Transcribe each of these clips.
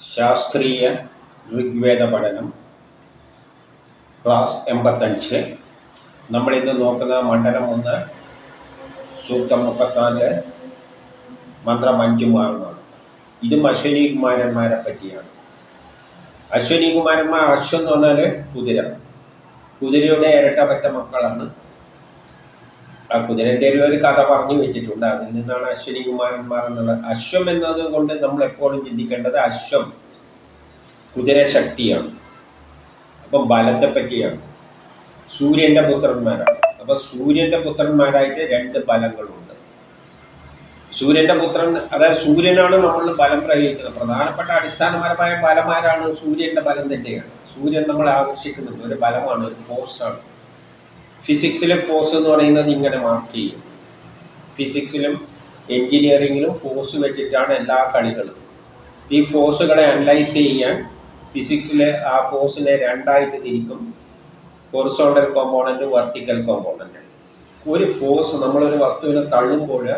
ശാസ്ത്രീയ ഋഗ്വേദ പഠനം ക്ലാസ് എൺപത്തഞ്ച്. നമ്മളിന്ന് നോക്കുന്ന മണ്ഡലം ഒന്ന് സൂക്തം മുപ്പത്തിനാല് മന്ത്രം അഞ്ചുമാറുമാണ്. ഇതും അശ്വനി കുമാരന്മാരെ പറ്റിയാണ്. അശ്വനി കുമാരന്മാർ അശ്വം എന്ന് പറഞ്ഞാൽ കുതിര. കുതിരയുടെ ഇരട്ടപറ്റ മക്കളാണ് ആ കുതിരന്റെ ഒരു കഥ പറഞ്ഞു വെച്ചിട്ടുണ്ട്. അതിൽ നിന്നാണ് അശ്വനി കുമാരന്മാർ എന്നുള്ള അശ്വം എന്നത് കൊണ്ട് നമ്മൾ എപ്പോഴും ചിന്തിക്കേണ്ടത് അശ്വം കുതിര ശക്തിയാണ്. അപ്പം ബലത്തെ പറ്റിയാണ്. സൂര്യന്റെ പുത്രന്മാരാണ്. അപ്പം സൂര്യന്റെ പുത്രന്മാരായിട്ട് രണ്ട് ബലങ്ങളുണ്ട്. സൂര്യന്റെ പുത്രൻ അതായത് സൂര്യനാണ് നമ്മൾ ബലം പ്രയോഗിക്കുന്നത്. പ്രധാനപ്പെട്ട അടിസ്ഥാനപരമായ ബലമാരാണ് സൂര്യന്റെ ബലം തന്നെയാണ്. സൂര്യൻ നമ്മളെ ആകർഷിക്കുന്നുണ്ട് ഒരു ബലമാണ് ഒരു ഫോഴ്സാണ് ഫിസിക്സിലെ ഫോഴ്സ് എന്ന് പറയുന്നത് ഇങ്ങനെ മാർക്ക് ചെയ്യും. ഫിസിക്സിലും എൻജിനീയറിങ്ങിലും ഫോഴ്സ് വെച്ചിട്ടാണ് എല്ലാ കളികളും. ഈ ഫോഴ്സുകളെ അനലൈസ് ചെയ്യാൻ ഫിസിക്സിലെ ആ ഫോഴ്സിനെ രണ്ടായിട്ട് തിരിക്കും. ഹൊറിസോണ്ടൽ കോമ്പോണന്റ് വെർട്ടിക്കൽ കോമ്പോണന്റ് ഒരു ഫോഴ്സ് നമ്മളൊരു വസ്തുവിനെ തള്ളുമ്പോൾ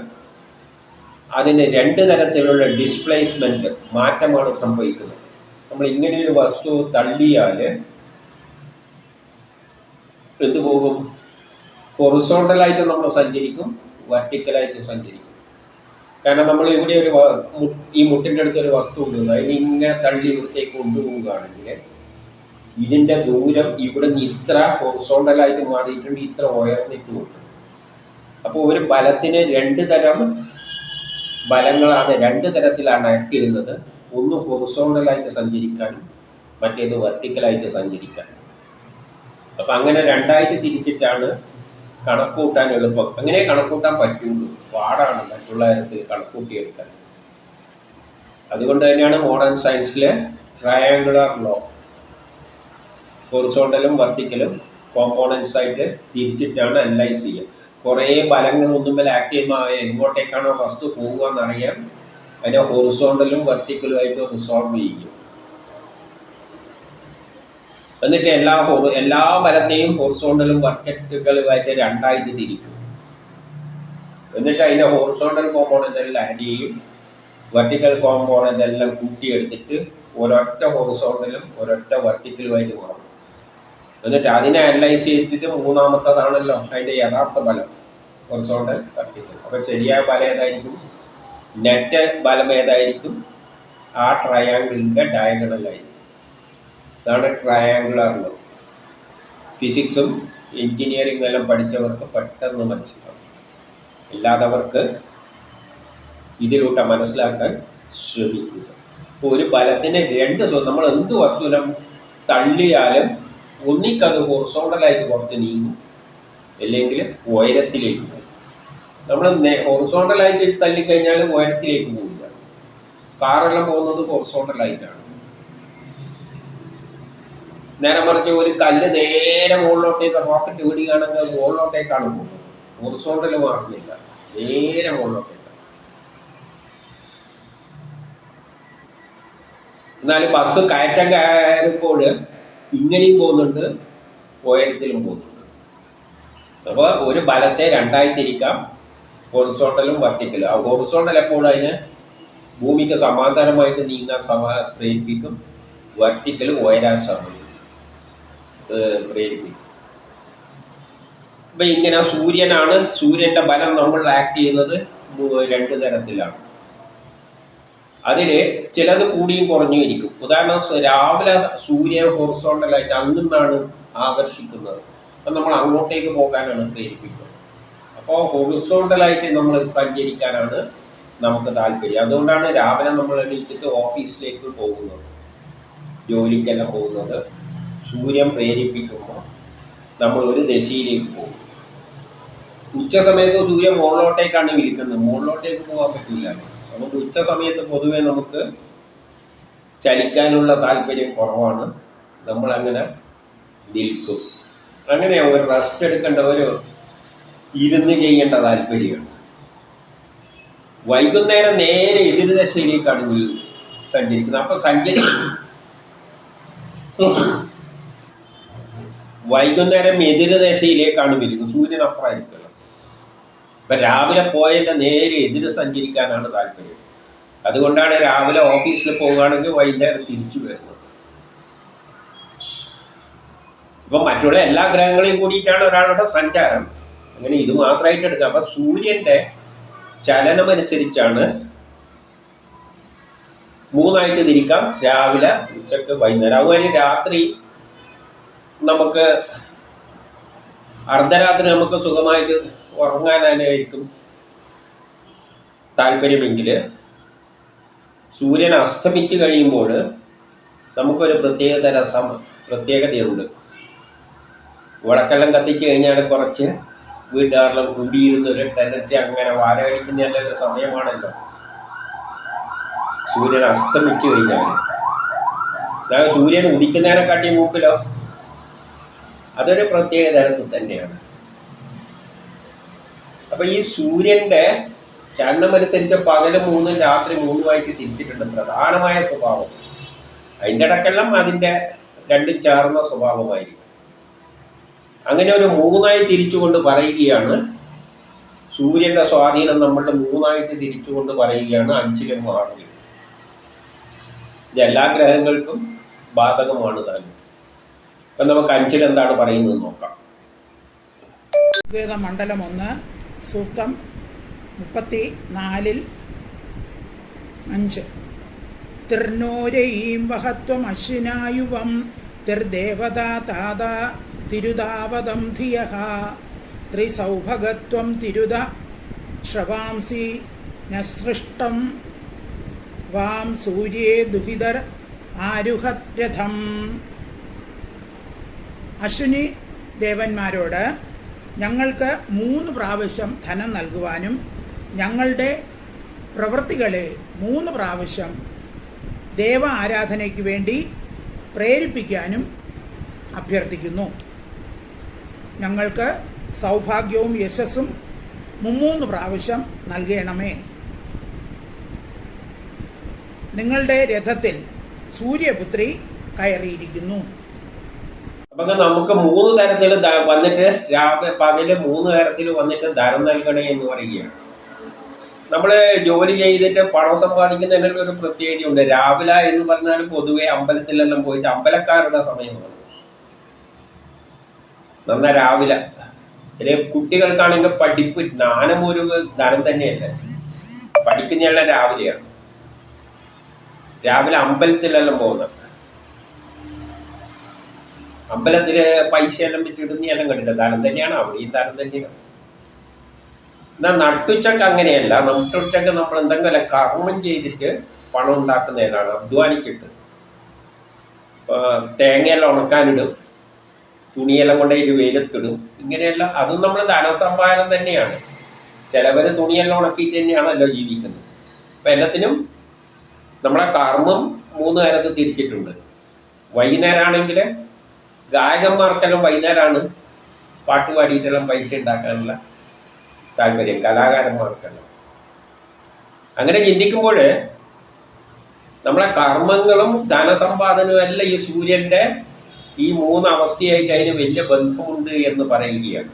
അതിന് രണ്ട് തരത്തിലുള്ള ഡിസ്പ്ലേസ്മെന്റ് മാറ്റമാണ് സംഭവിക്കുന്നത്. നമ്മൾ ഇങ്ങനെയൊരു വസ്തു തള്ളിയാൽ എന്ത് പോകും? ഹൊറിസോണ്ടലായിട്ട് നമ്മൾ സഞ്ചരിക്കും വെർട്ടിക്കലായിട്ട് സഞ്ചരിക്കും. കാരണം നമ്മൾ ഇവിടെ ഒരു ഈ മുട്ടിന്റെ അടുത്ത് ഒരു വസ്തു കൊണ്ടുവന്നു അതിന് ഇങ്ങനെ തള്ളി ഇവിടത്തേക്ക് കൊണ്ടുപോവുകയാണെങ്കിൽ ഇതിന്റെ ദൂരം ഇവിടെ നിന്ന് ഇത്ര ഹൊറിസോണ്ടലായിട്ട് മാറിയിട്ടുണ്ട് ഇത്ര ഉയർന്നിട്ടുമുണ്ട് അപ്പോൾ ഒരു ബലത്തിന് രണ്ട് തരം ബലങ്ങളാണ് രണ്ട് തരത്തിലാണ് ആക്ട് ചെയ്യുന്നത്. ഒന്ന് ഹൊറിസോണ്ടലായിട്ട് സഞ്ചരിക്കാനും മറ്റേത് വെർട്ടിക്കലായിട്ട് സഞ്ചരിക്കാനും. അപ്പം അങ്ങനെ രണ്ടായിട്ട് തിരിച്ചിട്ടാണ് കണക്കൂട്ടാൻ എളുപ്പം. അങ്ങനെ കണക്കൂട്ടാൻ പറ്റുള്ളൂ പാടാണ് മറ്റുള്ള തരത്തിൽ കണക്കൂട്ടിയെടുക്കാൻ. അതുകൊണ്ട് തന്നെയാണ് മോഡേൺ സയൻസിലെ ട്രയാങ്കുലർ ലോ ഹൊറിസോണ്ടലും വെർട്ടിക്കലും കോമ്പോണൻസ് ആയിട്ട് തിരിച്ചിട്ടാണ് അനലൈസ് ചെയ്യുക. കുറേ ബലങ്ങൾ ഒന്നുമ്പോൾ ചെയ്യുമ്പോൾ എങ്ങോട്ടേക്കാണോ വസ്തു പോകുക എന്നറിയാൻ അതിനെ ഹൊറിസോണ്ടലും വെർട്ടിക്കലും ആയിട്ട് റിസോൾവ് ചെയ്യും എന്നിട്ട് എല്ലാ എല്ലാ മരത്തെയും ഹോർസോണ്ടലും വർക്കറ്റുകളുമായിട്ട് രണ്ടായിട്ട് തിരിക്കും. എന്നിട്ട് അതിന്റെ ഹോർസോണ്ടൽ കോമ്പോണന്റ് എല്ലാം ആഡ് ചെയ്യും. വെർട്ടിക്കൽ കോമ്പോണന്റ് എല്ലാം കൂട്ടിയെടുത്തിട്ട് ഒരൊറ്റ ഹോർസോണ്ടലും ഒരൊറ്റ വെർട്ടിക്കലുമായിട്ട് മാറും എന്നിട്ട് അതിനെ അനലൈസ് ചെയ്തിട്ട് മൂന്നാമത്തതാണല്ലോ അതിന്റെ യഥാർത്ഥ ബലം ഹൊറിസോണ്ടൽ വെർട്ടിക്കൽ അപ്പോൾ ശരിയായ ബലം ഏതായിരിക്കും? നെറ്റ് ബലം ഏതായിരിക്കും? ആ ട്രയാങ്കിളിന്റെ ഡയഗണലായിരിക്കും ഇതാണ് ട്രയാങ്കുലാർ ലോ ഫിസിക്സും എഞ്ചിനീയറിംഗ് എല്ലാം പഠിച്ചവർക്ക് പെട്ടെന്ന് മനസ്സിലാവും. ഇല്ലാത്തവർക്ക് ഇതിലൂടെ മനസ്സിലാക്കാൻ ശ്രമിക്കുക. ഇപ്പോൾ ഒരു ബലത്തിന് രണ്ട് നമ്മൾ എന്ത് വസ്തുവിനും തള്ളിയാലും ഒന്നിക്കത് ഹൊറിസോണ്ടലായിട്ട് പുറത്ത് നീങ്ങും. അല്ലെങ്കിൽ ഉയരത്തിലേക്ക് പോകും. നമ്മൾ ഹൊറിസോണ്ടലായിട്ട് തള്ളിക്കഴിഞ്ഞാൽ ഉയരത്തിലേക്ക് പോകില്ല കാറെല്ലാം പോകുന്നത് ഹൊറിസോണ്ടലായിട്ടാണ് നേരെ മറിച്ച് ഒരു കല്ല് നേരെ മുകളിലോട്ടേക്ക് റോക്കറ്റ് വിടുകയാണെങ്കിൽ മുകളിലോട്ടേക്കാണ് പോകുന്നത് ഹൊറിസോണ്ടൽ മാറുന്നില്ല. നേരെ മുകളിലോട്ടേക്ക്. എന്നാൽ ബസ് കയറ്റം കയറുമ്പോൾ ഇങ്ങനെയും പോകുന്നുണ്ട് ഉയരത്തിലും പോകുന്നുണ്ട്. അപ്പോൾ ഒരു ബലത്തെ രണ്ടായി തിരിക്കാം. ഹൊറിസോണ്ടലും വെർട്ടിക്കലും. ആ ഹൊറിസോണ്ടൽ എപ്പോഴും അതിന് ഭൂമിക്ക് സമാന്തരമായിട്ട് നീങ്ങാൻ സമ പ്രേരിപ്പിക്കും. വെർട്ടിക്കലും ഉയരാൻ ശ്രമിക്കും. പ്രേരിപ്പിക്കും. അപ്പം ഇങ്ങനെ സൂര്യനാണ് സൂര്യന്റെ ബലം നമ്മൾ ആക്ട് ചെയ്യുന്നത് രണ്ട് തരത്തിലാണ്. അതിൽ ചിലത് കൂടിയും കുറഞ്ഞും ഇരിക്കും. ഉദാഹരണം രാവിലെ സൂര്യൻ ഹൊറിസോണ്ടലായിട്ട് അങ്ങുന്നാണ് ആകർഷിക്കുന്നത്. അപ്പം നമ്മൾ അങ്ങോട്ടേക്ക് പോകാനാണ് പ്രേരിപ്പിക്കുന്നത് അപ്പോൾ ഹൊറിസോണ്ടലായിട്ട് നമ്മൾ സഞ്ചരിക്കാനാണ് നമുക്ക് താല്പര്യം. അതുകൊണ്ടാണ് രാവിലെ നമ്മൾ എണീച്ചിട്ട് ഓഫീസിലേക്ക് പോകുന്നത്. ജോലിക്കെല്ലാം പോകുന്നത്. സൂര്യൻ പ്രേരിപ്പിക്കുമ്പോൾ നമ്മൾ ഒരു ദശയിലേക്ക് പോകും. ഉച്ച സമയത്ത് സൂര്യൻ മുകളിലോട്ടേക്കാണ് വിളിക്കുന്നത്. മുകളിലോട്ടേക്ക് പോകാൻ പറ്റില്ല. അതുകൊണ്ട് ഉച്ച സമയത്ത് പൊതുവെ നമുക്ക് ചലിക്കാനുള്ള താല്പര്യം കുറവാണ്. നമ്മൾ അങ്ങനെ നിൽക്കും. അങ്ങനെ ഒരു റെസ്റ്റ് എടുക്കേണ്ട ഇരുന്ന് ചെയ്യേണ്ട താല്പര്യമാണ് വൈകുന്നേരം നേരെ എതിര് ദശയിലേക്കാണ് സഞ്ചരിക്കുന്നത്. അപ്പോൾ സഞ്ചരി വൈകുന്നേരം എതിർദശയിലേക്കാണ് വരുന്നത്. സൂര്യൻ അപ്പുറമായിരിക്കുമല്ലോ അപ്പം രാവിലെ പോയതിന്റെ നേരെ എതിര് സഞ്ചരിക്കാനാണ് താല്പര്യം. അതുകൊണ്ടാണ് രാവിലെ ഓഫീസിൽ പോവുകയാണെങ്കിൽ വൈകുന്നേരം തിരിച്ചു വരുന്നത്. ഇപ്പം മറ്റുള്ള എല്ലാ ഗ്രഹങ്ങളെയും കൂടിയിട്ടാണ് ഒരാളുടെ സഞ്ചാരം. അങ്ങനെ ഇത് മാത്രമായിട്ട് എടുക്കുക അപ്പം സൂര്യന്റെ ചലനമനുസരിച്ചാണ് മൂന്നായിട്ട് തിരിക്കാം. രാവിലെ ഉച്ചയ്ക്ക് വൈകുന്നേരം. അതുപോലെ രാത്രി നമുക്ക് അർദ്ധരാത്രി നമുക്ക് സുഖമായിട്ട് ഉറങ്ങാനായിരിക്കും താല്പര്യമെങ്കിൽ സൂര്യൻ അസ്തമിച്ച് കഴിയുമ്പോൾ നമുക്കൊരു പ്രത്യേക തരം സം പ്രത്യേകതയുണ്ട്. വിളക്കെല്ലാം കത്തിച്ച് കഴിഞ്ഞാൽ കുറച്ച് വീട്ടുകാരെല്ലാം കൂടിയിരുന്ന ഒരു ടെൻഡൻസി അങ്ങനെ വാരകടിക്കുന്ന ഒരു സമയമാണല്ലോ. സൂര്യൻ അസ്തമിച്ച് കഴിഞ്ഞാൽ. സൂര്യൻ ഉദിക്കുന്നതിനെക്കാട്ടി മുമ്പിലോ അതൊരു പ്രത്യേക തരത്തിൽ തന്നെയാണ്. അപ്പൊ ഈ സൂര്യന്റെ ചലനമനുസരിച്ച് പകൽ മൂന്ന് രാത്രി മൂന്നുമായിട്ട് തിരിച്ചിട്ടുണ്ട്. പ്രധാനമായ സ്വഭാവം. അതിന്റെ ഇടക്കെല്ലാം അതിന്റെ രണ്ടും ചേർന്ന സ്വഭാവമായിരിക്കും. അങ്ങനെ ഒരു മൂന്നായി തിരിച്ചുകൊണ്ട് പറയുകയാണ്. സൂര്യന്റെ സ്വാധീനം നമ്മളുടെ മൂന്നായിട്ട് തിരിച്ചുകൊണ്ട് പറയുകയാണ് അഞ്ചിലും ആറിലും. ഇത് എല്ലാ ഗ്രഹങ്ങൾക്കും ബാധകമാണ് താനും നമുക്ക് അഞ്ചിൽ എന്താണ് പറയുന്നത് നോക്കാം. ഋഗ്വേദ മണ്ഡലം ഒന്ന് സൂക്തം മുപ്പത്തി നാലിൽ അഞ്ച്. തിർനോരയീം വഹത്വം അശ്വിനായുവം തിർദേവതാ താത തിരുതാവതം ധിയഹ. ത്രിസൗഭഗത്വം തിരുത ശ്രവാംസി നസൃഷ്ടം വാം സൂര്യേ ദുഹിതർ ആരുഹത് രഥം അശ്വിനി ദേവന്മാരോട് ഞങ്ങൾക്ക് മൂന്ന് പ്രാവശ്യം ധനം നൽകുവാനും ഞങ്ങളുടെ പ്രവൃത്തികളെ മൂന്ന് പ്രാവശ്യം ദേവ ആരാധനയ്ക്ക് വേണ്ടി പ്രേരിപ്പിക്കാനും അഭ്യർത്ഥിക്കുന്നു. ഞങ്ങൾക്ക് സൗഭാഗ്യവും യശസ്സും മുമ്മൂന്ന് പ്രാവശ്യം നൽകണമേ. നിങ്ങളുടെ രഥത്തിൽ സൂര്യപുത്രി കയറിയിരിക്കുന്നു. അപ്പൊ നമുക്ക് മൂന്ന് തരത്തിൽ വന്നിട്ട് രാവിലെ പകൽ മൂന്ന് തരത്തിൽ വന്നിട്ട് ധനം നൽകണേ എന്ന് പറയുകയാണ്. നമ്മൾ ജോലി ചെയ്തിട്ട് പണം സമ്പാദിക്കുന്നതിനുള്ള ഒരു പ്രത്യേകതയുണ്ട്. രാവിലെ എന്ന് പറഞ്ഞാൽ പൊതുവെ അമ്പലത്തിലെല്ലാം പോയിട്ട് അമ്പലക്കാരുടെ സമയമാണ് നന്ന രാവിലെ. ഇതിൽ കുട്ടികൾക്കാണെങ്കിൽ പഠിപ്പ് ജ്ഞാനം ഒരു ധനം തന്നെയല്ല? പഠിക്കുന്നതെല്ലാം രാവിലെയാണ്. രാവിലെ അമ്പലത്തിലെല്ലാം പോകുന്നത്. അമ്പലത്തിൽ പൈസ എല്ലാം വെച്ചിടുന്ന എല്ലാം കണ്ടില്ല. ദാനം തന്നെയാണ് അവിടെയും ദാനം തന്നെയാണ്. എന്നാൽ നട്ടുച്ചക്ക് അങ്ങനെയല്ല. നട്ടുച്ചക്ക് നമ്മൾ എന്തെങ്കിലും കർമ്മം ചെയ്തിട്ട് പണം ഉണ്ടാക്കുന്നതിനാണ് അധ്വാനിച്ചിട്ട്. തേങ്ങയെല്ലാം ഉണക്കാനിടും. തുണിയെല്ലാം കൊണ്ട് കൊണ്ടുപോയിട്ട് വെയിലത്തിടും. ഇങ്ങനെയല്ല അതും നമ്മൾ ധനസമ്പാദനം തന്നെയാണ്. ചിലവർ തുണിയെല്ലാം ഉണക്കിയിട്ട് തന്നെയാണല്ലോ ജീവിക്കുന്നത്. അപ്പം എല്ലാത്തിനും നമ്മളെ കർമ്മം മൂന്ന് നേരത്ത് തിരിച്ചിട്ടുണ്ട്. വൈകുന്നേരമാണെങ്കിൽ ഗായകന്മാർക്കെല്ലാം വൈകുന്നേരമാണ് പാട്ട് പാടിയിട്ടെല്ലാം പൈസ ഉണ്ടാക്കാനുള്ള താല്പര്യം കലാകാരന്മാർക്കെല്ലാം. അങ്ങനെ ചിന്തിക്കുമ്പോൾ നമ്മളെ കർമ്മങ്ങളും ധനസമ്പാദനവും എല്ലാം ഈ സൂര്യന്റെ ഈ മൂന്ന് അവസ്ഥയായിട്ട് അതിന് വലിയ ബന്ധമുണ്ട് എന്ന് പറയുകയാണ്.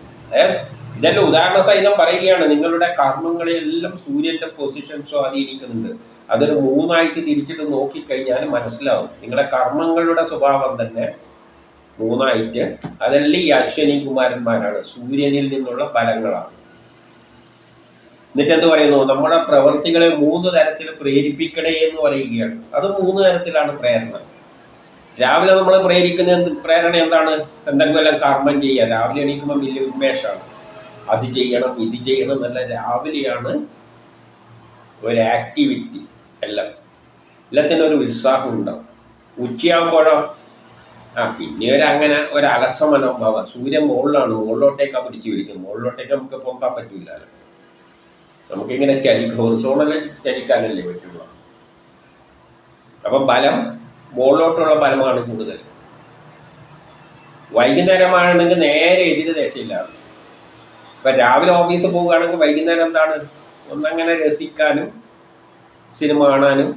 ഇതെല്ലാം ഉദാഹരണ സഹിതം പറയുകയാണ്. നിങ്ങളുടെ കർമ്മങ്ങളെല്ലാം സൂര്യന്റെ പൊസിഷൻ സ്വാധീനിക്കുന്നുണ്ട് അതൊരു മൂന്നായിട്ട് തിരിച്ചിട്ട് നോക്കിക്കഴിഞ്ഞാൽ മനസ്സിലാവും. നിങ്ങളുടെ കർമ്മങ്ങളുടെ സ്വഭാവം തന്നെ മൂന്നായിട്ട്. അതെല്ലാം ഈ അശ്വനി കുമാരന്മാരാണ്. സൂര്യനിൽ നിന്നുള്ള ഫലങ്ങളാണ്. എന്നിട്ട് എന്ത് പറയുന്നു? നമ്മുടെ പ്രവൃത്തികളെ മൂന്ന് തരത്തിൽ പ്രേരിപ്പിക്കണേ എന്ന് പറയുകയാണ്. അത് മൂന്ന് തരത്തിലാണ് പ്രേരണ. രാവിലെ നമ്മൾ പ്രേരിക്കുന്ന പ്രേരണ എന്താണ്? എന്തെങ്കിലും കർമ്മം ചെയ്യുക. രാവിലെ എണീക്കുമ്പോൾ വലിയ ഉന്മേഷമാണ്. അത് ചെയ്യണം ഇത് ചെയ്യണം എന്നല്ല. രാവിലെയാണ് ഒരു ആക്ടിവിറ്റി എല്ലാം. എല്ലാത്തിനും ഒരു ഉത്സാഹം ഉണ്ടാവും. ഉച്ചയാകുമ്പോഴോ ആ പിന്നെ ഒരു അങ്ങനെ ഒരു അലസ മനോഭാവം സൂര്യൻ മുകളിലാണ് മുകളിലോട്ടേക്കാ പിടിച്ച് പിടിക്കുന്നത് മുകളിലോട്ടേക്ക് നമുക്ക് പൊന്താൻ പറ്റൂലല്ലോ. നമുക്കിങ്ങനെ ചലി സോണൽ ചലിക്കാനല്ലേ പറ്റുള്ളൂ. അപ്പം ബലം മുകളിലോട്ടുള്ള ബലമാണ് കൂടുതൽ. വൈകുന്നേരമാണെങ്കിൽ നേരെ എതിര് ദശയിലാണ്. ഇപ്പം രാവിലെ ഓഫീസിൽ പോവുകയാണെങ്കിൽ വൈകുന്നേരം എന്താണ്? ഒന്നങ്ങനെ രസിക്കാനും സിനിമ കാണാനും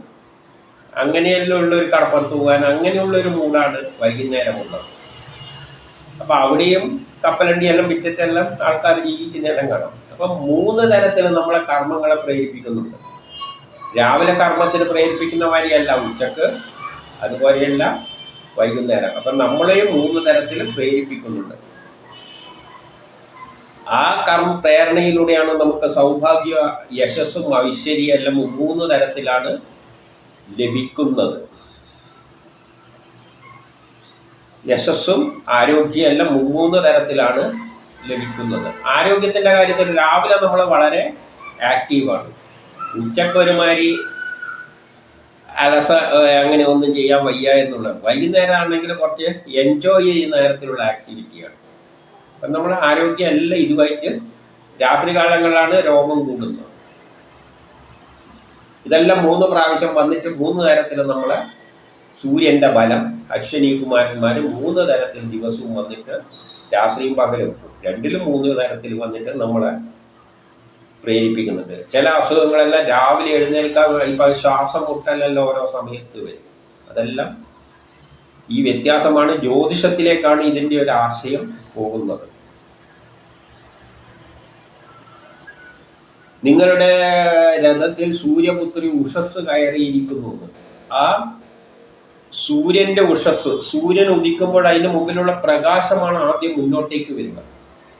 അങ്ങനെയെല്ലാം ഉള്ള ഒരു കടപ്പുറത്ത് പോകാൻ അങ്ങനെയുള്ള ഒരു മൂഡാണ് വൈകുന്നേരമുള്ളത്. അപ്പോൾ അവിടെയും കപ്പലണ്ടിയെല്ലാം വിറ്റിട്ടെല്ലാം ആൾക്കാർ ഇടം കാണും. അപ്പം മൂന്ന് തരത്തിൽ നമ്മളെ കർമ്മങ്ങളെ പ്രേരിപ്പിക്കുന്നുണ്ട്. രാവിലെ കർമ്മത്തിന് പ്രേരിപ്പിക്കുന്ന മാതിരിയല്ല ഉച്ചയ്ക്ക് അതുപോലെയല്ല വൈകുന്നേരം. അപ്പം നമ്മളെയും മൂന്ന് തരത്തിൽ പ്രേരിപ്പിക്കുന്നുണ്ട്. ആ കർമ്മ പ്രേരണയിലൂടെയാണ് നമുക്ക് സൗഭാഗ്യ യശസ്സും ഐശ്വര്യം എല്ലാം മൂന്ന് തരത്തിലാണ് ലഭിക്കുന്നത്. യശസ്സും ആരോഗ്യം എല്ലാം മൂന്ന് തരത്തിലാണ് ലഭിക്കുന്നത്. ആരോഗ്യത്തിന്റെ കാര്യത്തിൽ രാവിലെ നമ്മൾ വളരെ ആക്റ്റീവാണ് ഉച്ചയ്ക്ക് ഒരുമാതിരി അലസ അങ്ങനെ ഒന്നും ചെയ്യാൻ വയ്യ എന്നുള്ളത്. വൈകുന്നേരം ആണെങ്കിൽ കുറച്ച് എൻജോയ് ചെയ്യുന്ന തരത്തിലുള്ള ആക്ടിവിറ്റിയാണ് അപ്പം നമ്മുടെ ആരോഗ്യം എല്ലാം ഇതുമായിട്ട് രാത്രി കാലങ്ങളിലാണ് രോഗം കൂടുന്നത്. ഇതെല്ലാം മൂന്ന് പ്രാവശ്യം വന്നിട്ട് മൂന്ന് തരത്തിൽ നമ്മളെ സൂര്യന്റെ ബലം അശ്വനി കുമാരന്മാർ മൂന്ന് തരത്തിൽ ദിവസവും വന്നിട്ട് രാത്രിയും പകലും രണ്ടിലും മൂന്ന് തരത്തിൽ വന്നിട്ട് നമ്മളെ പ്രേരിപ്പിക്കുന്നുണ്ട്. ചില അസുഖങ്ങളെല്ലാം രാവിലെ എഴുന്നേൽക്കാൻ ഇപ്പം ശ്വാസം മുട്ടലെല്ലാം ഓരോ സമയത്ത് വരും. അതെല്ലാം ഈ വ്യത്യാസമാണ് ജ്യോതിഷത്തിലേക്കാണ് ഇതിന്റെ ഒരു ആശയം പോകുന്നത്. നിങ്ങളുടെ രഥത്തിൽ സൂര്യപുത്രി ഉഷസ് കയറിയിരിക്കുന്നു. ആ സൂര്യന്റെ ഉഷസ് സൂര്യൻ ഉദിക്കുമ്പോൾ അതിന് മുമ്പിലുള്ള പ്രകാശമാണ് ആദ്യം മുന്നോട്ടേക്ക് വരുന്നത്.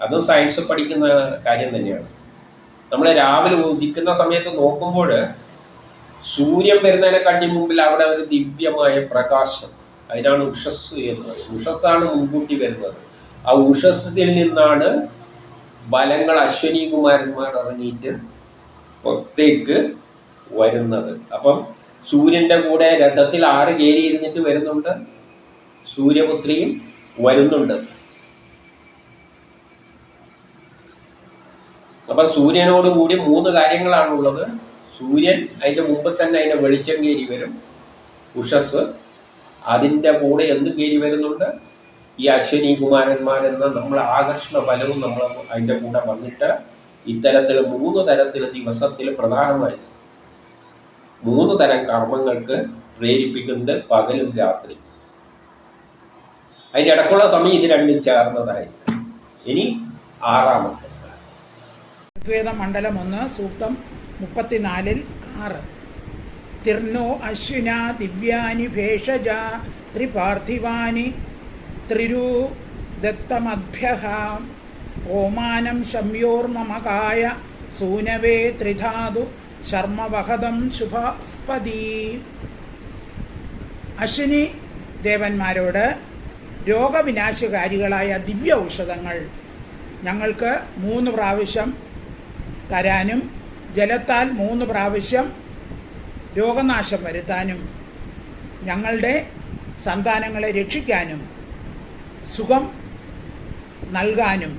അതും സയൻസ് പഠിക്കുന്ന കാര്യം തന്നെയാണ്. നമ്മൾ രാവിലെ ഉദിക്കുന്ന സമയത്ത് നോക്കുമ്പോൾ സൂര്യൻ വരുന്നതിനെക്കാട്ടി മുമ്പിൽ അവിടെ ഒരു ദിവ്യമായ പ്രകാശം. അതിനാണ് ഉഷസ് എന്ന് പറയുന്നത്. ഉഷസ്സാണ് മുൻകൂട്ടി വരുന്നത്. ആ ഉഷസ്സിൽ നിന്നാണ് ബലങ്ങൾ അശ്വനി കുമാരന്മാർ ഇറങ്ങിയിട്ട് പുറത്തേക്ക് വരുന്നത്. അപ്പം സൂര്യന്റെ കൂടെ രഥത്തിൽ ആറ് കയറി ഇരുന്നിട്ട് വരുന്നുണ്ട്. സൂര്യപുത്രിയും വരുന്നുണ്ട്. അപ്പം സൂര്യനോട് കൂടി മൂന്ന് കാര്യങ്ങളാണുള്ളത്. സൂര്യൻ അതിന്റെ മുമ്പ് തന്നെ അതിന്റെ വെളിച്ചം കയറി വരും. ഉഷസ് അതിന്റെ കൂടെ എന്ത് കയറി വരുന്നുണ്ട്? ഈ അശ്വനി കുമാരന്മാരെന്ന നമ്മളെ ആകർഷണ ബലവും നമ്മൾ അതിന്റെ കൂടെ വന്നിട്ട് ഇത്തരത്തിൽ മൂന്ന് തരത്തിൽ ദിവസത്തിൽ പ്രധാനമായി മൂന്ന് തരം കർമ്മങ്ങൾക്ക് പ്രേരിപ്പിക്കുന്നത് പകലും രാത്രി. അതിന്റെ ഇടക്കുള്ള സമയം ഇത് രണ്ടും ചേർന്നതായിരിക്കും. ഇനി ആറാമത്തെ ഋഗ്വേദ മണ്ഡലം ഒന്ന് സൂക്തം മുപ്പത്തിനാലിൽ ആറ്. തിർണോ അശ്വിന ദിവ്യാനി ഭേഷജ ത്രിപാർത്ഥിവാനി ത്രിരൂ ദത്തമഭ്യ ഓമാനം ശമ്യോർമമകായ സൂനവേ ത്രിധാതു ശർമ്മവഹതം ശുഭസ്പതി അശ്വിനി ദേവന്മാരോട് രോഗവിനാശകാരികളായ ദിവ്യ ഔഷധങ്ങൾ ഞങ്ങൾക്ക് മൂന്ന് പ്രാവശ്യം തരാനും ജലത്താൽ മൂന്ന് പ്രാവശ്യം രോഗനാശം വരുത്താനും ഞങ്ങളുടെ സന്താനങ്ങളെ രക്ഷിക്കാനും സുഖം നൽകാനും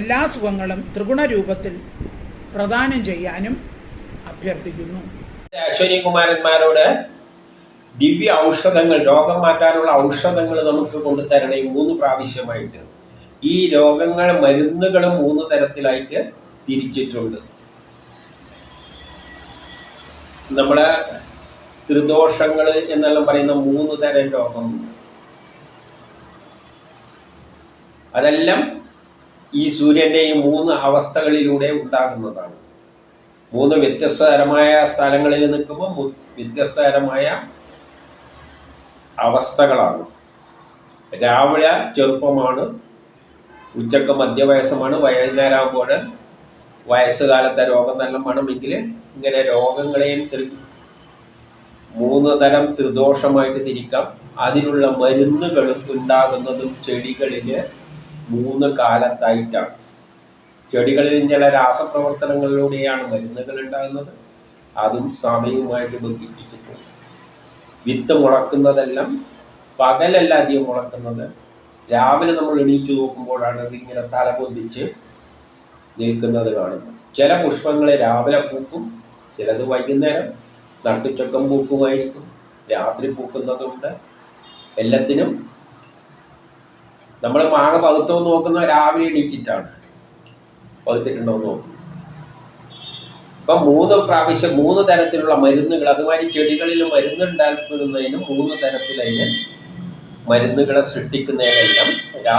എല്ലാ സുഖങ്ങളും ത്രിഗുണരൂപത്തിൽ പ്രദാനം ചെയ്യാനും അഭ്യർത്ഥിക്കുന്നു. അശ്വനി കുമാരന്മാരോട് ദിവ്യ ഔഷധങ്ങൾ രോഗം മാറ്റാനുള്ള ഔഷധങ്ങൾ നമുക്ക് കൊണ്ടുതരണേ മൂന്ന് പ്രാവശ്യമായിട്ട്. ഈ രോഗങ്ങൾ മരുന്നുകൾ മൂന്ന് തരത്തിലായിട്ട് തിരിച്ചിട്ടുണ്ട്. നമ്മളെ ത്രിദോഷങ്ങൾ എന്നെല്ലാം പറയുന്ന മൂന്ന് തരം രോഗമുണ്ട് അതെല്ലാം ഈ സൂര്യന്റെ ഈ മൂന്ന് അവസ്ഥകളിലൂടെ ഉണ്ടാകുന്നതാണ്. മൂന്ന് വ്യത്യസ്തതരമായ സ്ഥലങ്ങളിൽ നിൽക്കുമ്പോൾ വ്യത്യസ്തതരമായ അവസ്ഥകളാണ്. രാവിലെ ചെറുപ്പമാണ് ഉച്ചയ്ക്ക് മധ്യവയസ്സമാണ് വൈകുന്നേരം ആകുമ്പോൾ വയസ്സുകാലത്തെ രോഗം നല്ല വേണമെങ്കിൽ ഇങ്ങനെ രോഗങ്ങളെയും ത്രി മൂന്ന് തരം ത്രിദോഷമായിട്ട് തിരിക്കാം. അതിനുള്ള മരുന്നുകളും ഉണ്ടാകുന്നതും ചെടികളിൽ മൂന്ന് കാലത്തായിട്ടാണ്. ചെടികളിൽ ചില രാസപ്രവർത്തനങ്ങളിലൂടെയാണ് മരുന്നുകൾ ഉണ്ടാകുന്നത്. അതും സമയവുമായിട്ട് ബന്ധിപ്പിച്ചിട്ടുണ്ട്. വിത്ത് മുളക്കുന്നതെല്ലാം പകലല്ല അധികം മുളക്കുന്നത്. രാവിലെ നമ്മൾ എണീച്ചു നോക്കുമ്പോഴാണ് ഇങ്ങനെ തല പൊന്തിച്ച് നിൽക്കുന്നത് കാണുന്നത്. ചില പുഷ്പങ്ങൾ രാവിലെ പൂക്കും ചിലത് വൈകുന്നേരം നട്ടുച്ചക്കം പൂക്കുമായിരിക്കും. രാത്രി പൂക്കുന്നതുണ്ട്. എല്ലാത്തിനും നമ്മൾ മാങ്ങ പകുത്തോ നോക്കുന്ന രാവിലെ എണീറ്റിട്ടാണ്. പകുത്തിട്ടുണ്ടോ എന്ന് നോക്കും. ഇപ്പം മൂന്ന് പ്രാവശ്യം മൂന്ന് തരത്തിലുള്ള മരുന്നുകൾ അതുമാതിരി ചെടികളിൽ മരുന്നുണ്ടാക്കുന്നതിന് മൂന്ന് തരത്തിലതിന് മരുന്നുകളെ സൃഷ്ടിക്കുന്നതിനെല്ലാം രാ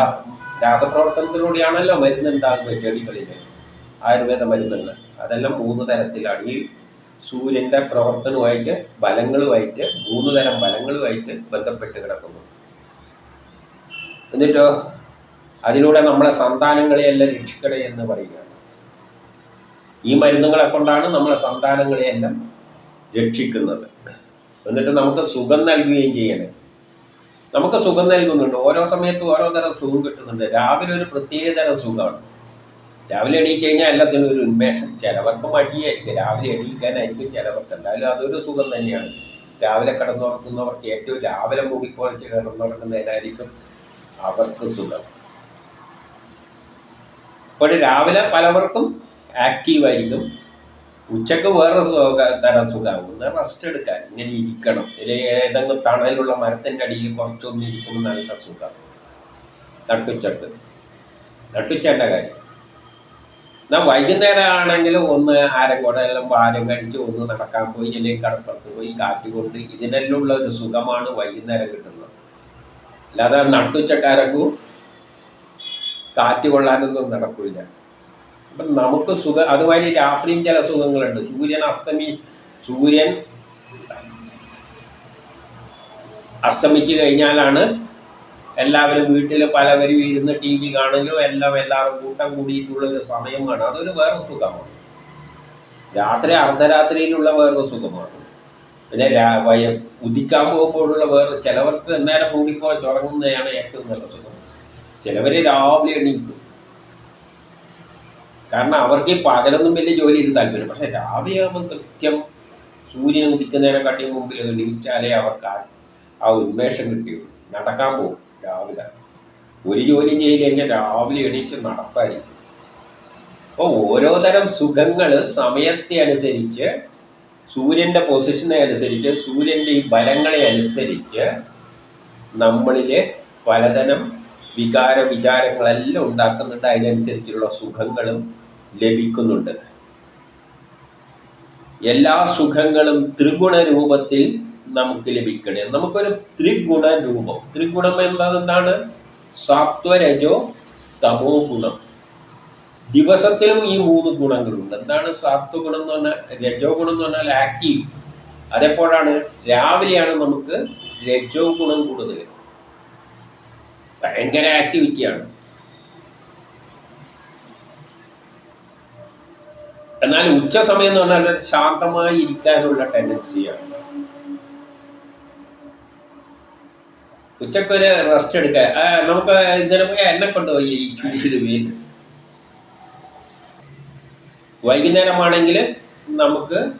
രാസപ്രവർത്തനത്തിലൂടെയാണല്ലോ മരുന്നുണ്ടാകുന്നത് ചെടികളിൽ. ആയുർവേദ മരുന്നുകൾ. അതെല്ലാം മൂന്ന് തരത്തിലാണ്. ഈ സൂര്യന്റെ പ്രവർത്തനവുമായിട്ട് ബലങ്ങളുമായിട്ട് മൂന്ന് തരം ബലങ്ങളുമായിട്ട് ബന്ധപ്പെട്ട് കിടക്കുന്നു. എന്നിട്ടോ അതിലൂടെ നമ്മളെ സന്താനങ്ങളെയെല്ലാം രക്ഷിക്കണേ എന്ന് പറയുകയാണ് ഈ മരുന്നുകളെ കൊണ്ടാണ് നമ്മളെ സന്താനങ്ങളെയെല്ലാം രക്ഷിക്കുന്നത്. എന്നിട്ട് നമുക്ക് സുഖം നൽകുകയും ചെയ്യണേ. നമുക്ക് സുഖം നൽകുന്നുണ്ട്. ഓരോ സമയത്തും ഓരോ തരം സുഖം കിട്ടുന്നുണ്ട്. രാവിലെ ഒരു പ്രത്യേക തരം സുഖമാണ്. രാവിലെ എണീച്ച് കഴിഞ്ഞാൽ എല്ലാത്തിനും ഒരു ഉന്മേഷം. ചിലവർക്ക് മടിയായിരിക്കും. രാവിലെ എണീക്കാനായിരിക്കും ചിലവർക്ക്. എന്തായാലും അതൊരു സുഖം തന്നെയാണ്. രാവിലെ കിടന്നുറക്കുന്നവർക്ക് ഏറ്റവും രാവിലെ മൂടിക്കുറച്ച് കിടന്നുറക്കുന്നതിനായിരിക്കും അവർക്ക് സുഖം. ഇപ്പോൾ രാവിലെ പലവർക്കും ആക്റ്റീവായിരിക്കും. ഉച്ചയ്ക്ക് വേറെ തരം സുഖമാകും റെസ്റ്റ് എടുക്കാൻ ഇങ്ങനെ ഇരിക്കണം. ഏതെങ്കിലും തണലുള്ള മരത്തിന്റെ അടിയിൽ കുറച്ചൊന്നും ഇരിക്കുമ്പോൾ നല്ല സുഖം. നട്ടുച്ചട്ട്. നട്ടുച്ചേണ്ട കാര്യം. എന്നാൽ വൈകുന്നേരം ആണെങ്കിൽ ഒന്ന് ആരംകൂടെ എല്ലാം ഭാരം കഴിച്ച് ഒന്ന് നടക്കാൻ പോയി അല്ലെങ്കിൽ കടപ്പുറത്ത് പോയി കാറ്റ് കൊണ്ട് ഇതിനെല്ലാം ഉള്ള ഒരു സുഖമാണ് വൈകുന്നേരം കിട്ടുന്നത്. അല്ലാതെ നട്ടുച്ചക്കാരക്കും കാറ്റ് കൊള്ളാനൊന്നും നടക്കില്ല അപ്പം നമുക്ക് സുഖ അതുമാതിരി രാത്രിയും ചില സുഖങ്ങളുണ്ട്. സൂര്യൻ അസ്തമി സൂര്യൻ അസ്തമിച്ച് കഴിഞ്ഞാലാണ് എല്ലാവരും വീട്ടിൽ പലവരും ഇരുന്ന് ടി വി കാണലും എല്ലാം എല്ലാവരും കൂട്ടം കൂടിയിട്ടുള്ള ഒരു സമയമാണ് അതൊരു വേറെ സുഖമാണ്. രാത്രി അർദ്ധരാത്രിയിലുള്ള വേറൊരു സുഖമാണ്. പിന്നെ ഉദിക്കാൻ പോകുമ്പോഴുള്ള വേറെ ചിലവർക്ക് എന്നേരം കൂടിപ്പോൾ തുടങ്ങുന്നതാണ് ഏറ്റവും നല്ല സുഖം. ചിലവർ രാവിലെ എണീക്കും. കാരണം അവർക്ക് ഈ പകലൊന്നും വലിയ ജോലിയിൽ താല്പര്യം. പക്ഷെ രാവിലെ ആകുമ്പോൾ കൃത്യം സൂര്യൻ ഉദിക്കുന്നതിനെ കാട്ടി മുമ്പിൽ എണീച്ചാലേ അവർക്ക് ആ ആ ഉന്മേഷം കിട്ടിയുള്ളൂ. നടക്കാൻ പോകും രാവിലെ. ഒരു ജോലി ചെയ്യില്ലെങ്കിൽ രാവിലെ എണീറ്റ് നടപ്പായിരിക്കും. അപ്പോൾ ഓരോ തരം സുഖങ്ങൾ സമയത്തെ അനുസരിച്ച് സൂര്യന്റെ പൊസിഷനെ അനുസരിച്ച് സൂര്യന്റെ ഈ ബലങ്ങളെ അനുസരിച്ച് നമ്മളിൽ പലതരം വികാര വിചാരങ്ങളെല്ലാം ഉണ്ടാക്കുന്നുണ്ട്. അതിനനുസരിച്ചുള്ള സുഖങ്ങളും ലഭിക്കുന്നുണ്ട്. എല്ലാ സുഖങ്ങളും ത്രിഗുണ രൂപത്തിൽ നമുക്ക് ലഭിക്കണേ. നമുക്കൊരു ത്രിഗുണ രൂപം. ത്രിഗുണം എന്നതെന്താണ്? സാത്വരജോ തമോ ഗുണം ദിവസത്തിലും ഈ മൂന്ന് ഗുണങ്ങളുണ്ട്. എന്താണ് സാത്വ ഗുണം എന്ന് പറഞ്ഞാൽ രജോ ഗുണം എന്ന് പറഞ്ഞാൽ ആക്റ്റീവ് അതെപ്പോഴാണ് രാവിലെയാണ് നമുക്ക് രജോ ഗുണം കൂടുതൽ. ഭയങ്കര ആക്ടിവിറ്റിയാണ് എന്നാൽ ഉച്ച സമയം എന്ന് പറഞ്ഞാൽ ശാന്തമായി ഇരിക്കാനുള്ള ടെൻഡൻസിയാണ് ഉച്ചക്കൊരു റെസ്റ്റ് എടുക്കാൻ നമുക്ക് ഇന്നലെ പോയി എന്നെ കൊണ്ടുപോയി ഈ വെയിൽ വൈകുന്നേരമാണെങ്കിൽ നമുക്ക്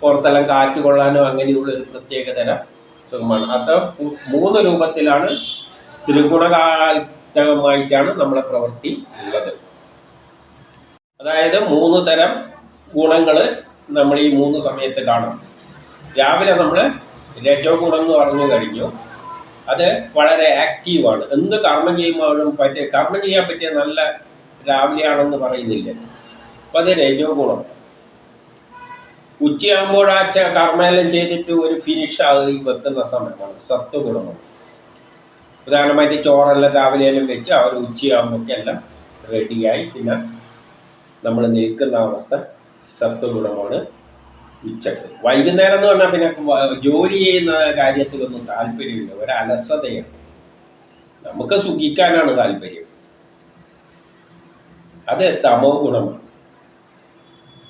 പുറത്തെല്ലാം കാറ്റ് കൊള്ളാനോ അങ്ങനെയുള്ള ഒരു പ്രത്യേക തരം സുഖമാണ്. അത് മൂന്ന് രൂപത്തിലാണ് ത്രിഗുണകാലമായിട്ടാണ് നമ്മളെ പ്രവൃത്തി ഉള്ളത്. അതായത് മൂന്ന് തരം ഗുണങ്ങൾ നമ്മൾ ഈ മൂന്ന് സമയത്ത് കാണും. രാവിലെ നമ്മൾ രജോ ഗുണം എന്ന് പറഞ്ഞു കഴിഞ്ഞു. അത് വളരെ ആക്റ്റീവാണ്. എന്ത് കർമ്മം ചെയ്യുമ്പോഴും പറ്റിയ കർമ്മം ചെയ്യാൻ പറ്റിയ നല്ല രാവിലെയാണെന്ന് പറയുന്നില്ല. രജോ ഗുണം. ഉച്ചയാകുമ്പോൾ ആ കർമ്മമെല്ലാം ചെയ്തിട്ട് ഒരു ഫിനിഷ് ആയി വെക്കുന്ന സമയമാണ് സത്വഗുണമാണ് പ്രധാനമായിട്ട് ചോറെല്ലാം രാവിലെയെല്ലാം വെച്ച് അവർ ഉച്ചയാകുമ്പോഴേക്കെല്ലാം റെഡിയായി പിന്നെ നമ്മൾ നിൽക്കുന്ന അവസ്ഥ സത്വഗുണമാണ് ഉച്ചയ്ക്ക് വൈകുന്നേരം എന്ന് പറഞ്ഞാൽ പിന്നെ ജോലി ചെയ്യുന്ന കാര്യത്തിലൊന്നും താല്പര്യമില്ല. ഒരു അലസതയാണ്. നമുക്ക് സുഖിക്കാനാണ് താല്പര്യം. അത് തമോ ഗുണമാണ്.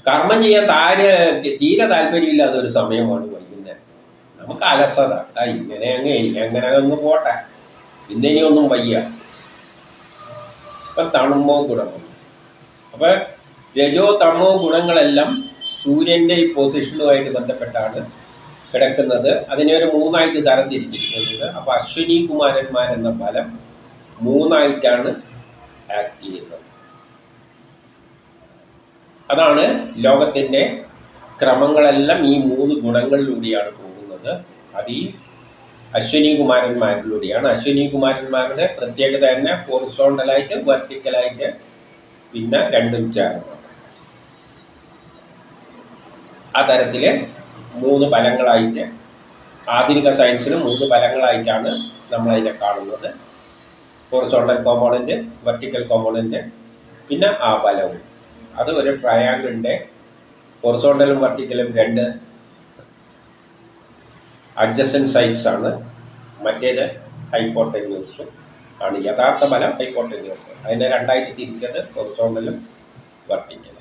കർമ്മം ചെയ്യാൻ താര് തീരെ താല്പര്യമില്ലാത്ത ഒരു സമയമാണ് വൈകുന്നേരം. നമുക്ക് അലസത. ഇങ്ങനെ അങ്ങ് എങ്ങനെ അങ്ങ് പോട്ടെ. ഇന്നിനിയൊന്നും വയ്യ. ഇപ്പം തണുമോ ഗുണമോ അപ്പോൾ രജോ തമോ ഗുണങ്ങളെല്ലാം സൂര്യന്റെ ഈ പൊസിഷനുമായിട്ട് ബന്ധപ്പെട്ടാണ് കിടക്കുന്നത്. അതിനെ ഒരു മൂന്നായിട്ട് തരംതിരിച്ചിരിക്കുന്നത്. അപ്പോൾ അശ്വിനി കുമാരന്മാരെന്ന ഫലം മൂന്നായിട്ടാണ് ആക്ട് ചെയ്യുന്നത്. അതാണ് ലോകത്തിന്റെ ക്രമങ്ങളെല്ലാം ഈ മൂന്ന് ഗുണങ്ങളിലൂടെയാണ് പോകുന്നത്. അത് ഈ അശ്വിനി കുമാരന്മാരിലൂടെയാണ്. അശ്വിനി കുമാരന്മാരുടെ പ്രത്യേകത തന്നെ ഹോറിസോണ്ടലായിട്ട് വെർട്ടിക്കലായിട്ട് പിന്നെ രണ്ടും ചേർന്ന് ആ തരത്തിൽ മൂന്ന് ഫലങ്ങളായിട്ട് ആധുനിക സയൻസിന് മൂന്ന് ഫലങ്ങളായിട്ടാണ് നമ്മളതിനെ കാണുന്നത്. ഹോറിസോണ്ടൽ കോമ്പോണന്റ് വെർട്ടിക്കൽ കോമ്പോണന്റ് പിന്നെ ആ ഫലവും. അത് ഒരു ട്രയാങ്കിളിന്റെ ഹൊറിസോണ്ടലും വർട്ടിക്കലും രണ്ട് അഡ്ജസ്റ്റൻ സൈഡ്സ് ആണ്. മറ്റേത് ഹൈപ്പോട്ടന്യൂസും ആണ്. യഥാർത്ഥ ബലം ഹൈക്കോട്ടന്യൂസ് അതിനെ രണ്ടായിട്ട് തിരിച്ചത് ഹൊറിസോണ്ടലും വർട്ടിക്കലും